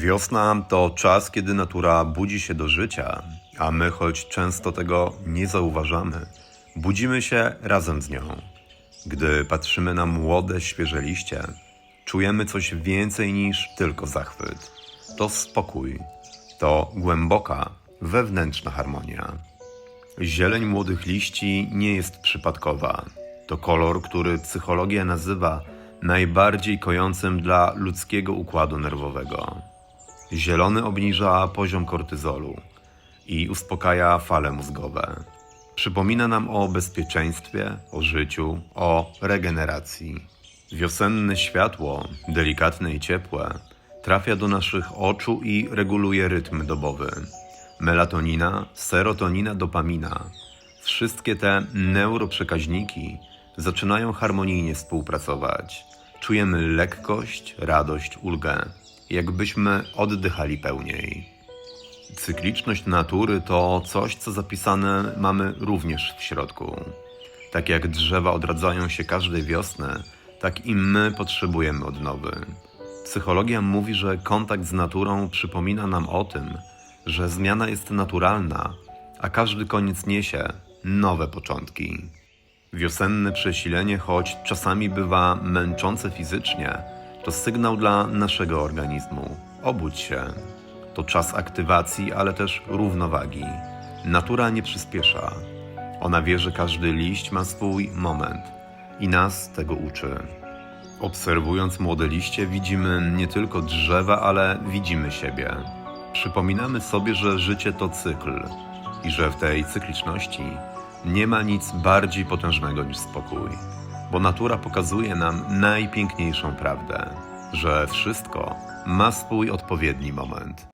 Wiosna to czas, kiedy natura budzi się do życia, a my, choć często tego nie zauważamy, budzimy się razem z nią. Gdy patrzymy na młode, świeże liście, czujemy coś więcej niż tylko zachwyt. To spokój, to głęboka, wewnętrzna harmonia. Zieleń młodych liści nie jest przypadkowa. To kolor, który psychologia nazywa najbardziej kojącym dla ludzkiego układu nerwowego. Zielony obniża poziom kortyzolu i uspokaja fale mózgowe. Przypomina nam o bezpieczeństwie, o życiu, o regeneracji. Wiosenne światło, delikatne i ciepłe, trafia do naszych oczu i reguluje rytm dobowy. Melatonina, serotonina, dopamina wszystkie te neuroprzekaźniki zaczynają harmonijnie współpracować. Czujemy lekkość, radość, ulgę, jakbyśmy oddychali pełniej. Cykliczność natury to coś, co zapisane mamy również w środku. Tak jak drzewa odradzają się każdej wiosny, tak i my potrzebujemy odnowy. Psychologia mówi, że kontakt z naturą przypomina nam o tym, że zmiana jest naturalna, a każdy koniec niesie nowe początki. Wiosenne przesilenie, choć czasami bywa męczące fizycznie, to sygnał dla naszego organizmu. Obudź się. To czas aktywacji, ale też równowagi. Natura nie przyspiesza. Ona wie, że każdy liść ma swój moment i nas tego uczy. Obserwując młode liście, widzimy nie tylko drzewa, ale widzimy siebie. Przypominamy sobie, że życie to cykl i że w tej cykliczności nie ma nic bardziej potężnego niż spokój, bo natura pokazuje nam najpiękniejszą prawdę, że wszystko ma swój odpowiedni moment.